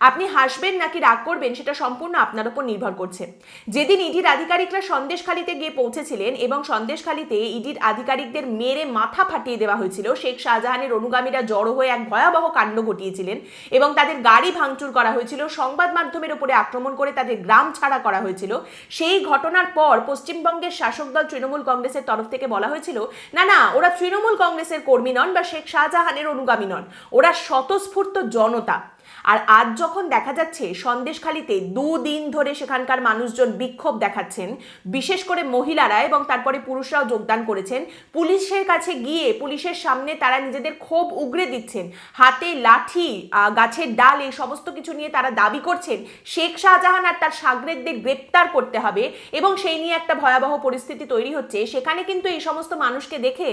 আপনি হাসবেন নাকি রাগ করবেন সেটা সম্পূর্ণ আপনার উপর নির্ভর করছে। যেদিন ইডির আধিকারিকরা সন্দেশখালিতে গিয়ে পৌঁছেছিলেন এবং সন্দেশখালিতে ইডির আধিকারিকদের মেরে মাথা ফাটিয়ে দেওয়া হয়েছিল, শেখ শাহজাহানের অনুগামীরা জড়ো হয়ে এক ভয়াবহ কাণ্ড ঘটিয়েছিলেন এবং তাদের গাড়ি ভাঙচুর করা হয়েছিল, সংবাদ মাধ্যমের উপরে আক্রমণ করে তাদের গ্রাম ছাড়া করা হয়েছিল। সেই ঘটনার পর পশ্চিমবঙ্গের শাসক দল তৃণমূল কংগ্রেসের তরফ থেকে বলা হয়েছিল, না না, ওরা তৃণমূল কংগ্রেসের কর্মী নন বা শেখ শাহজাহানের অনুগামী নন, ওরা স্বতঃস্ফূর্ত জনতা। আর আজ যখন দেখা যাচ্ছে সন্দেশখালিতে দুদিন ধরে সেখানকার মানুষজন বিক্ষোভ দেখাচ্ছেন, বিশেষ করে মহিলারা এবং তারপরে পুরুষরাও যোগদান করেছেন, পুলিশের কাছে গিয়ে পুলিশের সামনে তারা নিজেদের ক্ষোভ উগরে দিচ্ছেন, হাতে লাঠি গাছের ডাল এই সমস্ত কিছু নিয়ে তারা দাবি করছেন, শেখ শাহজাহান আর তার সাগরেদদের গ্রেপ্তার করতে হবে এবং সেই নিয়ে একটা ভয়াবহ পরিস্থিতি তৈরি হচ্ছে। সেখানে কিন্তু এই সমস্ত মানুষকে দেখে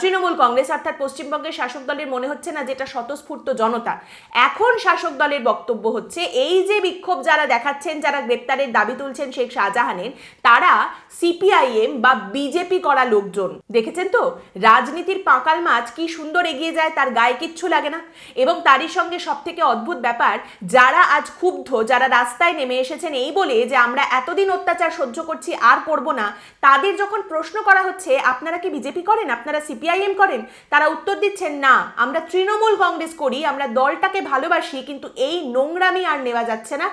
তৃণমূল কংগ্রেস অর্থাৎ পশ্চিমবঙ্গের শাসক দলের মনে হচ্ছে না যেটা স্বতঃস্ফূর্ত জনতা। এখন শাসক দলের বক্তব্য হচ্ছে, এই যে বিক্ষোভ যারা দেখাচ্ছেন, যারা গ্রেপ্তারের দাবি তুলছেন শেখ শাহজাহানের, তারা সিপিআইএম বা বিজেপি করা লোকজন। দেখেছেন তো? রাজনীতির পাঁকাল মাছ কি সুন্দর এগিয়ে যায় তার গায়ে কিচ্ছু লাগে না। এবং তারই সঙ্গে সব থেকে অদ্ভুত ব্যাপার, যারা আজ ক্ষুব্ধ, যারা রাস্তায় নেমে এসেছেন এই বলে যে আমরা এতদিন অত্যাচার সহ্য করছি, আর করব না, তাদের যখন প্রশ্ন করা হচ্ছে, আপনারা কি বিজেপি করেন? আপনারা সিপিআইএম করেন? তারা উত্তর দিচ্ছেন, না, আমরা তৃণমূল কংগ্রেস করি, আমরা দলটাকে ভালোবাসি কিন্তু এই নোংরামি আর নেওয়া যাচ্ছে না।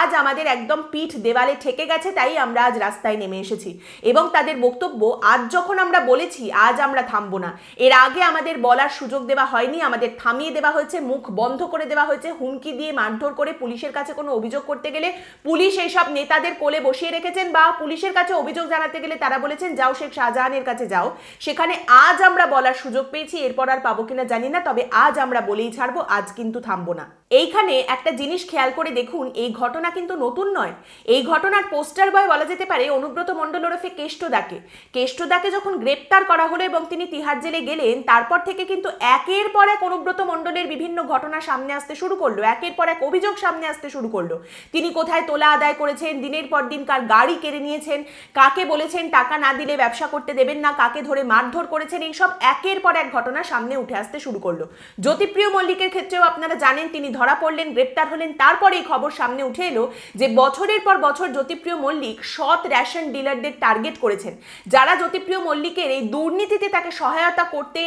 আজ আমাদের একদম পিঠ দেওয়ালে ঠেকে গেছে, তাই আমরা আজ রাস্তায় নেমে এসেছি। এবং তাদের বক্তব্য, আজ যখন আমরা বলেছি, আজ আমরা থামবো না। এর আগে আমাদের বলার সুযোগ দেওয়া হয়নি, আমাদের থামিয়ে দেওয়া হয়েছে, মুখ বন্ধ করে দেওয়া হয়েছে, হুমকি দিয়ে মারধর করে পুলিশের কাছে কোনো অভিযোগ করতে গেলে পুলিশ এইসব নেতাদের কোলে বসিয়ে রেখেছেন বা পুলিশের কাছে অভিযোগ জানাতে গেলে তারা বলেছেন, যাও শেখ শাহজাহানের কাছে যাও। সেখানে আজ আমরা বলার সুযোগ পেয়েছি, এরপর আর পাবো কিনা জানি না, তবে আজ আমরা বলেই ছাড়বো, আজ কিন্তু থামবো না। এইখানে একটা জিনিস খেয়াল করে দেখুন, এই ঘটনা কিন্তু নতুন নয়। এই ঘটনার পোস্টার বয় বলা যেতে পারে অনুব্রত মণ্ডল ওরফে কেষ্টদাকে কেষ্টদাকে যখন গ্রেপ্তার করা হলো এবং তিনি তিহার জেলে গেলেন, তারপর থেকে কিন্তু একের পর এক অনুব্রত মণ্ডলের বিভিন্ন ঘটনা সামনে আসতে শুরু করল, একের পর এক অভিযোগ সামনে আসতে শুরু করল। তিনি কোথায় তোলা আদায় করেছেন, দিনের পর দিন কার গাড়ি কেড়ে নিয়েছেন, কাকে বলেছেন, টাকা না দিলে ব্যবসা করতে দেবেন না, কাকে ধরে মারধর করেছেন, এইসব একের পর এক ঘটনা সামনে উঠে আসতে শুরু করল। জ্যোতিপ্রিয় মল্লিকের ক্ষেত্রেও আপনারা জানেন, তিনি ধরা পড়লেন, গ্রেপ্তার হলেন তারপরে এই খবর সামনে উঠে এলো যে বছরের পর বছর জ্যোতিপ্রিয় মল্লিক সৎ রেশন ডিলারদের টার্গেট করেছেন। যারা জ্যোতিপ্রিয় মল্লিকের এই দুর্নীতিতে তাকে সহায়তা করতে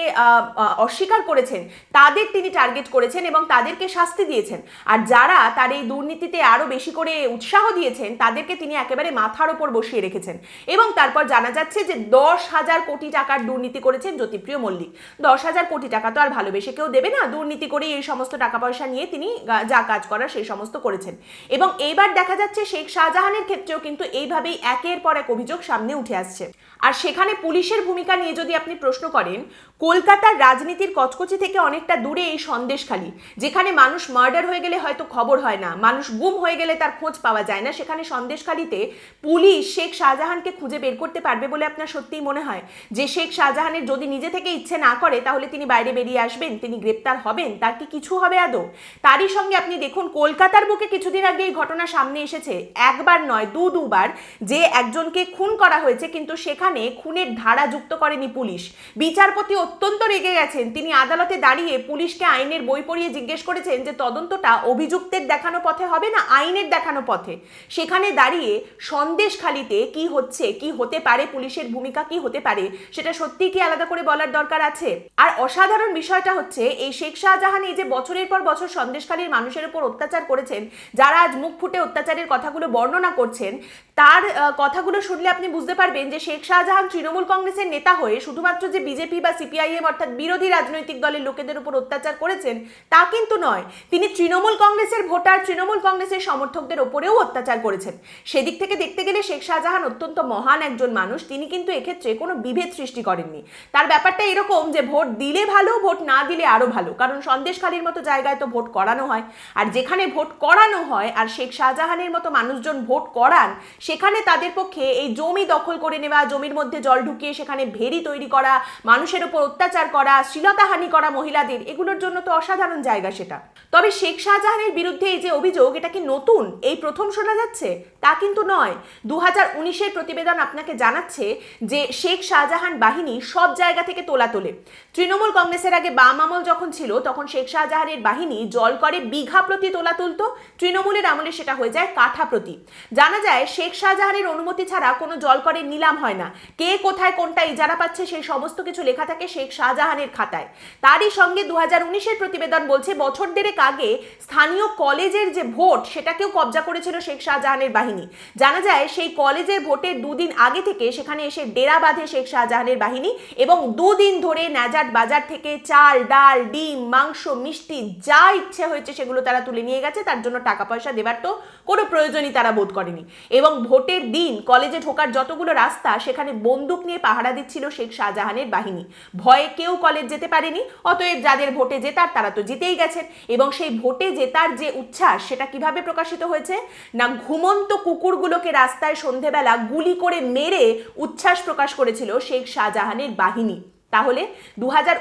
অস্বীকার করেছেন, তাদের তিনি টার্গেট করেছেন এবং তাদেরকে শাস্তি দিয়েছেন। আর যারা তার এই দুর্নীতিতে আরও বেশি করে উৎসাহ দিয়েছেন, তাদেরকে তিনি একেবারে মাথার ওপর বসিয়ে রেখেছেন। এবং তারপর জানা যাচ্ছে যে দশ হাজার কোটি টাকার দুর্নীতি করেছেন জ্যোতিপ্রিয় মল্লিক। দশ হাজার কোটি টাকা তো আর ভালোবেসে কেউ দেবে না। দুর্নীতি করে এই সমস্ত টাকা পয়সা নিয়ে তিনি গা- যা কাজ করার সেই সমস্ত করেছেন। এবং এইবার দেখা যাচ্ছে শেখ শাহজাহানের ক্ষেত্রেও কিন্তু এইভাবেই একের পর এক অভিযোগ সামনে উঠে আসছে। আর সেখানে পুলিশের ভূমিকা নিয়ে যদি আপনি প্রশ্ন করেন কলকাতার রাজনীতির কচকচি থেকে অনেকটা দূরে এই সন্দেশখালী, যেখানে মানুষ মার্ডার হয়ে গেলে হয়তো খবর হয় না, মানুষ গুম হয়ে গেলে তার খোঁজ পাওয়া যায় না। সেখানে সন্দেশখালীতে পুলিশ শেখ শাহজাহানকে খুঁজে বের করতে পারবে বলে আপনার সত্যিই মনে হয়? যে শেখ শাহজাহানের যদি নিজে থেকে ইচ্ছে না করে, তাহলে তিনি বাইরে বেরিয়ে আসবেন, তিনি গ্রেপ্তার হবেন, তার কি কিছু হবে আদৌ? তারই সঙ্গে আপনি দেখুন, কলকাতার বুকে কিছুদিন আগে এই ঘটনা সামনে এসেছে। একবার নয়, দু, দুবার যে একজনকে খুন করা হয়েছে, কিন্তু সেখানে খুনের ধারা যুক্ত করেনি পুলিশ। বিচারপতি অত্যন্ত রেগে গেছেন। তিনি আদালতে দাঁড়িয়ে পুলিশকে আইনের বই পড়িয়ে জিজ্ঞেস করেছেন যে, তদন্তটা অভিযুক্তের দেখানো পথে হবে না আইনের দেখানো পথে? সেখানে দাঁড়িয়ে সন্দেশখালিতে কি হচ্ছে, কি হতে পারে, পুলিশের ভূমিকা কি হতে পারে, সেটা সত্যি কি আলাদা করে বলার দরকার আছে? আর অসাধারণ বিষয়টা হচ্ছে, এই শেখ শাহজাহান এই যে বছরের পর বছর সন্দেশখালীর মানুষের উপর অত্যাচার করেছেন, যারা আজ মুখ ফুটে অত্যাচারের কথাগুলো বর্ণনা করছেন তার কথাগুলো শুনলে আপনি বুঝতে পারবেন যে শেখ শাহজাহান তৃণমূল কংগ্রেসের নেতা হয়ে শুধুমাত্র যে বিজেপি বা সিপিআইএম অর্থাৎ বিরোধী রাজনৈতিক দলের লোকেদের উপর অত্যাচার করেছেন, তা কিন্তু নয়। তিনি তৃণমূল কংগ্রেসের ভোটার, তৃণমূল কংগ্রেসের সমর্থকদের ওপরেও অত্যাচার করেছেন। সেদিক থেকে দেখতে গেলে শেখ শাহজাহান অত্যন্ত মহান একজন মানুষ, তিনি কিন্তু এক্ষেত্রে কোনো বিভেদ সৃষ্টি করেননি। তার ব্যাপারটা এরকম যে ভোট দিলে ভালো, ভোট না দিলে আরও ভালো, কারণ সন্দেশখালীর মতো জায়গায় তো ভোট করানো হয়। আর যেখানে ভোট করানো হয়, আর শেখ শাহজাহানের মতো মানুষজন ভোট করান সেখানে তাদের পক্ষে এই জমি দখল করে নেওয়া, জমির মধ্যে জল ঢুকিয়ে সেখানে ভেরি তৈরি করা, মানুষের ওপর অত্যাচার করা, শ্লীলতাহানি করা মহিলাদের, এগুলোর জন্য তো অসাধারণ জায়গা সেটা। তবে শেখ শাহজাহানের বিরুদ্ধে এই যে অভিযোগ, এটা কি নতুন? এই প্রথম শোনা যাচ্ছে? তা কিন্তু নয়। দু হাজার উনিশের প্রতিবেদন আপনাকে জানাচ্ছে যে শেখ শাহজাহান বাহিনী সব জায়গা থেকে তোলা তোলে। তৃণমূল কংগ্রেসের আগে বাম আমল যখন ছিল, তখন শেখ শাহজাহানের বাহিনী জল করে বিঘা প্রতি তোলা তুলতো। তৃণমূলের আমলে সেটা হয়ে যায় কাঠা প্রতি। জানা যায়, শেখ শাহজাহানের অনুমতি ছাড়া কোনো জল করে নিলাম হয় না। কে কোথায় কোনটা ইজারা পাচ্ছে সেই সমস্ত কিছু লেখা থাকে শেখ শাহজাহানের খাতায়। তারই সঙ্গে দু হাজার উনিশের প্রতিবেদন বলছে, বছর দেড়েক আগে স্থানীয় কলেজের যে ভোট, সেটাকেও কবজা করেছিল শেখ শাহজাহানের বাহিনী। জানা যায়, সেই কলেজের ভোটের দুদিন আগে থেকে সেখানে এসে ডেরা বাঁধে শেখ শাহজাহানের বাহিনী এবং দুদিন ধরে ন্যাজাট বাজার থেকে চাল, ডাল, ডিম, মাংস, মিষ্টি যা ইচ্ছে হয়েছে সেগুলো তারা তুলে নিয়ে গেছে। তার জন্য টাকা পয়সা দেবার তো কোনো প্রয়োজনই তারা বোধ করেনি। এবং ভোটের দিন কলেজে ঢোকার যতগুলো রাস্তা, সেখানে বন্দুক নিয়ে পাহারা দিচ্ছিল শেখ শাহজাহানের বাহিনী। ভয়ে কেউ কলেজ যেতে পারেনি, অতএব যাদের ভোটে জেতার তারা তো জিতেই গেছেন। এবং সেই ভোটে জেতার যে উচ্ছ্বাস, সেটা কীভাবে প্রকাশিত হয়েছে? না, ঘুমন্ত কুকুরগুলোকে রাস্তায় সন্ধেবেলা গুলি করে মেরে উচ্ছ্বাস প্রকাশ করেছিল শেখ শাহজাহানের বাহিনী। তাহলে দু হাজার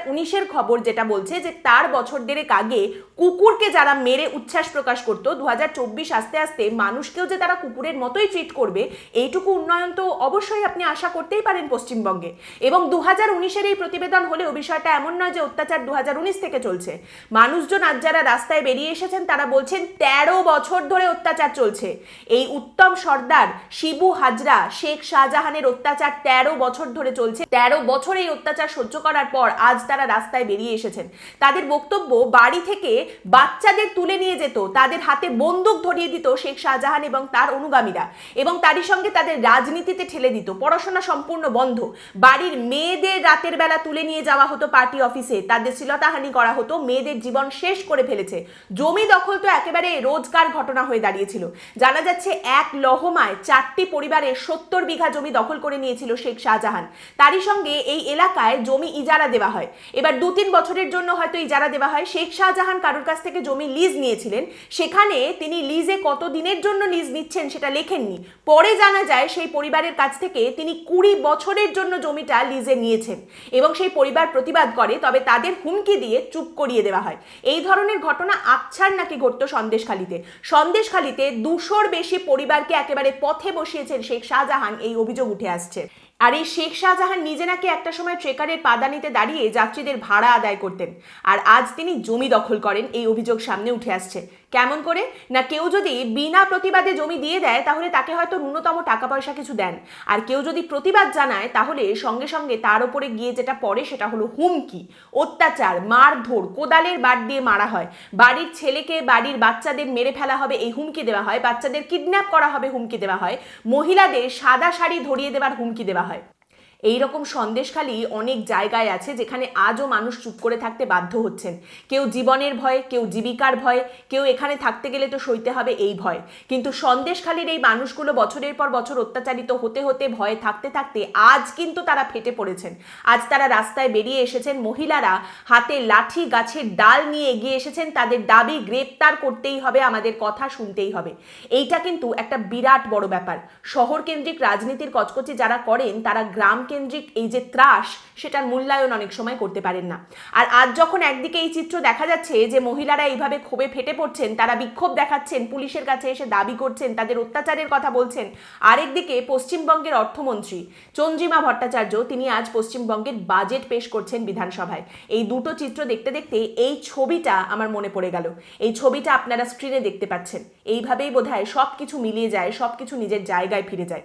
খবর যেটা বলছে যে, তার বছর দেড়েক আগে কুকুরকে যারা মেরে উচ্ছ্বাস প্রকাশ করতো দু হাজার চব্বিশ আস্তে আস্তে মানুষকেও যে তারা কুকুরের মতোই ট্রিট করবে, এইটুকু উন্নয়ন তো অবশ্যই আপনি আশা করতেই পারেন পশ্চিমবঙ্গে। এবং দু হাজার উনিশের এই প্রতিবেদন হলেও বিষয়টা এমন নয় যে অত্যাচার দু হাজার উনিশ থেকে চলছে। মানুষজন আজ যারা রাস্তায় বেরিয়ে এসেছেন, তারা বলছেন তেরো বছর ধরে অত্যাচার চলছে। এই উত্তম সর্দার শিবু হাজরা, শেখ শাহজাহানের অত্যাচার তেরো বছর ধরে চলছে। তেরো বছর এই অত্যাচার সহ্য করার পর আজ তারা রাস্তায় বেরিয়ে এসেছেন। তাদের বক্তব্য, বাড়ি থেকে বাচ্চাদের তুলে নিয়ে যেত, তাদের হাতে বন্দুক ধরিয়ে দিত শেখ শাহজাহান এবং তার অনুগামীরা এবং তারই সঙ্গে তাদের রাজনীতিতে ঠেলে দিত। পড়াশোনা সম্পূর্ণ বন্ধ। বাড়ির মেয়েদের রাতের বেলা তুলে নিয়ে যাওয়া হতো পার্টি অফিসে। তাদের শ্লীলতাহানি করা হতো, মেয়েদের জীবন শেষ করে ফেলেছে। জমি দখল তো একেবারে রোজকার ঘটনা হয়ে দাঁড়িয়েছিল। জানা যাচ্ছে এক লহমায় চারটি পরিবারের সত্তর বিঘা জমি দখল করে নিয়েছিল শেখ শাহজাহান। তারই সঙ্গে এই এলাকায় জমি ইজারা দেওয়া হয়। এবার দু তিন বছরের জন্য হয়তো ইজারা দেওয়া হয়। শেখ শাহজাহান কারোর কাছ থেকে জমি লিজ নিয়েছিলেন, সেখানে তিনি লিজে কত দিনের জন্য লিজ নিচ্ছেন সেটা লেখেননি। পরে জানা যায় সেই পরিবারের কাছ থেকে তিনি কুড়ি বছরের জন্য জমিটা লিজে নিয়েছেন এবং সেই পরিবার প্রতিবাদ করে, তবে তাদের হুমকি দিয়ে চুপ করিয়ে দেওয়া হয়। এই ধরনের ঘটনা আকছার নাকি ঘটত সন্দেশখালিতে। সন্দেশখালিতে দুশোর বেশি পরিবারকে একেবারে পথে বসিয়েছেন শেখ শাহজাহান, এই অভিযোগ উঠে আসছে। আর এই শেখ শাহজাহান নিজে নাকি একটা সময় ট্রেকারের পাদানিতে দাঁড়িয়ে যাত্রীদের ভাড়া আদায় করতেন। আর আজ তিনি জমি দখল করেন, এই অভিযোগ সামনে উঠে আসছে। কেমন করে? না কেউ যদি বিনা প্রতিবাদে জমি দিয়ে দেয়, তাহলে তাকে হয়তো ন্যূনতম টাকা পয়সা কিছু দেন। আর কেউ যদি প্রতিবাদ জানায়, তাহলে সঙ্গে সঙ্গে তার উপরে গিয়ে যেটা পড়ে, সেটা হলো হুমকি, অত্যাচার, মারধর, কোদালের বাট দিয়ে মারা হয়। বাড়ির ছেলেকে, বাড়ির বাচ্চাদের মেরে ফেলা হবে, এই হুমকি দেওয়া হয়। বাচ্চাদের কিডন্যাপ করা হবে, হুমকি দেওয়া হয়। মহিলাদের সাদা শাড়ি ধরিয়ে দেওয়ার হুমকি দেওয়া হয়। এই রকম সন্দেশখালি অনেক জায়গায় আছে যেখানে আজও মানুষ চুপ করে থাকতে বাধ্য হচ্ছেন। কেউ জীবনের ভয়, কেউ জীবিকার ভয়, কেউ এখানে থাকতে গেলে তো সইতে হবে এই ভয়। কিন্তু সন্দেশখালির এই মানুষগুলো বছরের পর বছর অত্যাচারিত হতে হতে ভয়ে থাকতে থাকতে আজ কিন্তু তারা ফেটে পড়েছেন। আজ তারা রাস্তায় বেরিয়ে এসেছেন, মহিলারা হাতে লাঠি, গাছের ডাল নিয়ে এগিয়ে এসেছেন, তাদের দাবি গ্রেপ্তার করতেই হবে, আমাদের কথা শুনতেই হবে। এইটা কিন্তু একটা বিরাট বড় ব্যাপার। শহর কেন্দ্রিক রাজনীতির কচকচি যারা করেন, তারা গ্রাম কেন্দ্রিক এই যে ত্রাস, সেটার মূল্যায়ন অনেক সময় করতে পারেন না। আর আজ যখন একদিকে এই চিত্র দেখা যাচ্ছে যে মহিলারা এইভাবে ক্ষোভে ফেটে পড়ছেন, তারা বিক্ষোভ দেখাচ্ছেন, পুলিশের কাছে এসে দাবি করছেন, তাদের অত্যাচারের কথা বলছেন, আরেকদিকে পশ্চিমবঙ্গের অর্থমন্ত্রী চন্দ্রিমা ভট্টাচার্য, তিনি আজ পশ্চিমবঙ্গের বাজেট পেশ করছেন বিধানসভায়। এই দুটো চিত্র দেখতে দেখতে এই ছবিটা আমার মনে পড়ে গেল। এই ছবিটা আপনারা স্ক্রিনে দেখতে পাচ্ছেন। এইভাবেই বোধহয় সব কিছু মিলিয়ে যায় সব কিছু নিজের জায়গায় ফিরে যায়।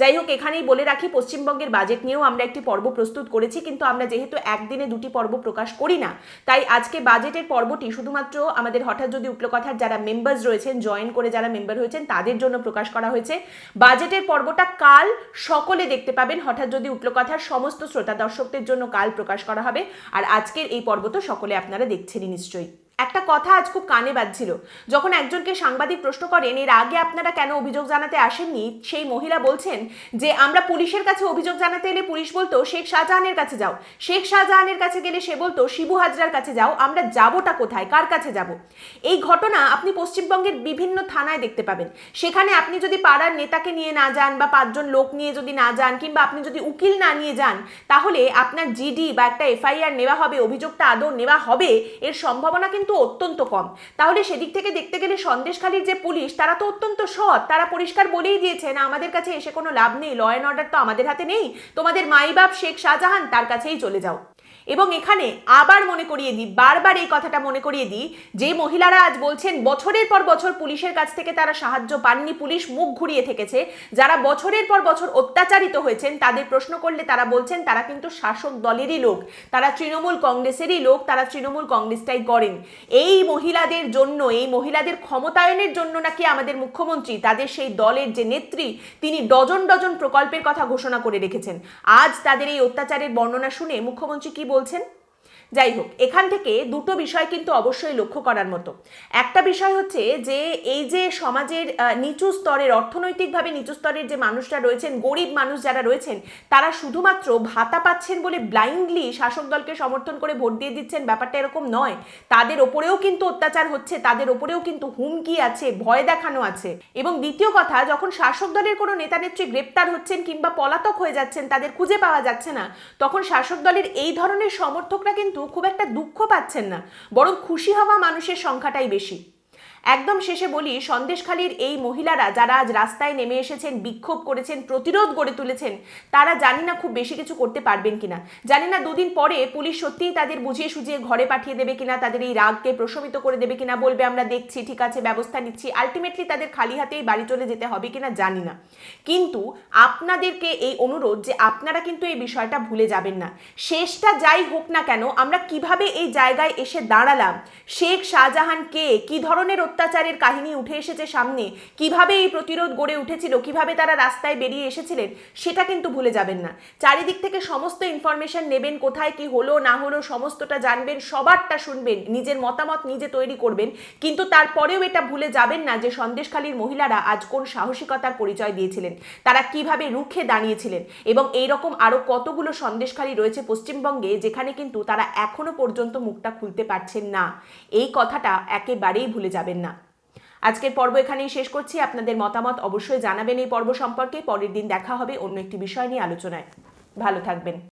যাই হোক, এখানেই বলে রাখি, পশ্চিমবঙ্গের বাজেট নিয়েও আমরা একটি পর্ব প্রস্তুত করেছি, কিন্তু আমরা যেহেতু একদিনে দুটি পর্ব প্রকাশ করি না, তাই আজকে বাজেটের পর্বটি শুধুমাত্র আমাদের হঠাৎ যদি উঠল কথার যারা মেম্বার্স রয়েছেন জয়েন করে যারা মেম্বার হয়েছেন, তাদের জন্য প্রকাশ করা হয়েছে। বাজেটের পর্বটা কাল সকলে দেখতে পাবেন, হঠাৎ যদি উঠল কথার সমস্ত শ্রোতা দর্শকদের জন্য কাল প্রকাশ করা হবে। আর আজকের এই পর্ব তো সকলে আপনারা দেখছেনই নিশ্চয়ই। একটা কথা আজ খুব কানে বাজছিল। যখন একজনকে সাংবাদিক প্রশ্ন করেন, এর আগে আপনারা কেন অভিযোগ জানাতে আসেননি? সেই মহিলা বলছেন যে, আমরা পুলিশের কাছে অভিযোগ জানাতে এলে পুলিশ বলতো, শেখ শাহজাহানের কাছে যাও। শেখ শাহজাহানের কাছে গেলে সে বলতো, শিবু হাজরার কাছে যাও, আমরা যাবোটা কোথায়? কার কাছে যাব? এই ঘটনা আপনি পশ্চিমবঙ্গের বিভিন্ন থানায় দেখতে পাবেন। সেখানে আপনি যদি পাড়ার নেতাকে নিয়ে না যান বা পাঁচজন লোক নিয়ে যদি না যান কিংবা আপনি যদি উকিল না নিয়ে যান, তাহলে আপনার জিডি বা একটা এফআইআর নেওয়া হবে, অভিযোগটা আদৌ নেওয়া হবে, এর সম্ভাবনা কিন্তু অত্যন্ত কম। তাহলে সেদিক থেকে দেখতে গেলে সন্দেশখালীর যে পুলিশ, তারা তো অত্যন্ত সৎ। তারা পরিষ্কার বলেই দিয়েছে, না, আমাদের কাছে এসে কোনো লাভ নেই। ল অ্যান্ড অর্ডার তো আমাদের হাতে নেই। তোমাদের মাইবাপ শেখ শাহজাহান তার কাছেই চলে যাও। এবং এখানে আবার মনে করিয়ে দিই, বারবার এই কথাটা মনে করিয়ে দিই যে মহিলারা আজ বলছেন, বছরের পর বছর পুলিশের কাছ থেকে তারা সাহায্য পাননি, পুলিশ মুখ ঘুরিয়ে থেকেছে। যারা বছরের পর বছর অত্যাচারিত হয়েছেন, তাদের প্রশ্ন করলে তারা বলছেন, তারা কিন্তু শাসক দলেরই লোক, তারা তৃণমূল কংগ্রেসেরই লোক, তারা তৃণমূল কংগ্রেসটাই করেন। এই মহিলাদের জন্য, এই মহিলাদের ক্ষমতায়নের জন্য নাকি আমাদের মুখ্যমন্ত্রী, তাদের সেই দলের যে নেত্রী, তিনি ডজন ডজন প্রকল্পের কথা ঘোষণা করে রেখেছেন। আজ তাদের এই অত্যাচারের বর্ণনা শুনে মুখ্যমন্ত্রী কি বলছেন? যাই হোক, এখান থেকে দুটো বিষয় কিন্তু অবশ্যই লক্ষ্য করার মতো। একটা বিষয় হচ্ছে যে, এই যে সমাজের নিচু স্তরের, অর্থনৈতিকভাবে নিচু স্তরের যে মানুষরা রয়েছেন, গরিব মানুষ যারা রয়েছেন, তারা শুধুমাত্র ভাতা পাচ্ছেন বলে ব্লাইন্ডলি শাসক দলকে সমর্থন করে ভোট দিয়ে দিচ্ছেন, ব্যাপারটা এরকম নয়। তাদের ওপরেও কিন্তু অত্যাচার হচ্ছে, তাদের ওপরেও কিন্তু হুমকি আছে, ভয় দেখানো আছে। এবং দ্বিতীয় কথা, যখন শাসক দলের কোনো নেতা নেত্রী গ্রেপ্তার হচ্ছেন কিংবা পলাতক হয়ে যাচ্ছেন, তাদের খুঁজে পাওয়া যাচ্ছে না, তখন শাসক দলের এই ধরনের সমর্থকরা কিন্তু খুব একটা দুঃখ পাচ্ছেন না বরং খুশি হওয়া মানুষের সংখ্যাটাই বেশি। একদম শেষে বলি, সন্দেশখালীর এই মহিলারা যারা আজ রাস্তায় নেমে এসেছেন, বিক্ষোভ করেছেন, প্রতিরোধ গড়ে তুলেছেন, তারা জানি না খুব বেশি কিছু করতে পারবেন কিনা। জানি না দুদিন পরে পুলিশ সত্যিই তাদের বুঝিয়ে সুঝিয়ে ঘরে পাঠিয়ে দেবে কিনা, তাদের এই রাগকে প্রশমিত করে দেবে কিনা বলবে, আমরা দেখছি, ঠিক আছে, ব্যবস্থা নিচ্ছি আলটিমেটলি তাদের খালি হাতেই বাড়ি চলে যেতে হবে কিনা জানি না। কিন্তু আপনাদেরকে এই অনুরোধ যে আপনারা কিন্তু এই বিষয়টা ভুলে যাবেন না। শেষটা যাই হোক না কেন, আমরা কীভাবে এই জায়গায় এসে দাঁড়ালাম? শেখ শাহজাহান কে? কি ধরনের অত্যাচারের কাহিনী উঠে এসেছে সামনে। কীভাবে এই প্রতিরোধ গড়ে উঠেছিল, কীভাবে তারা রাস্তায় বেরিয়ে এসেছিলেন, সেটা কিন্তু ভুলে যাবেন না। চারিদিক থেকে সমস্ত ইনফরমেশন নেবেন কোথায়, কি হলো, না হলো, সমস্তটা জানবেন, সবারটা শুনবেন, নিজের মতামত নিজে তৈরি করবেন। কিন্তু তারপরেও এটা ভুলে যাবেন না যে সন্দেশখালীর মহিলারা আজ কোন সাহসিকতার পরিচয় দিয়েছিলেন, তারা কীভাবে রুখে দাঁড়িয়েছিলেন এবং এই রকম আরও কতগুলো সন্দেশখালী রয়েছে পশ্চিমবঙ্গে যেখানে কিন্তু তারা এখনও পর্যন্ত মুখটা খুলতে পারছেন না। এই কথাটা একেবারেই ভুলে যাবেন না। আজকের পর্ব এখানেই শেষ করছি। আপনাদের মতামত অবশ্যই জানাবেন এই পর্ব সম্পর্কে। পরের দিন দেখা হবে অন্য একটি বিষয় নিয়ে আলোচনায়। ভালো থাকবেন।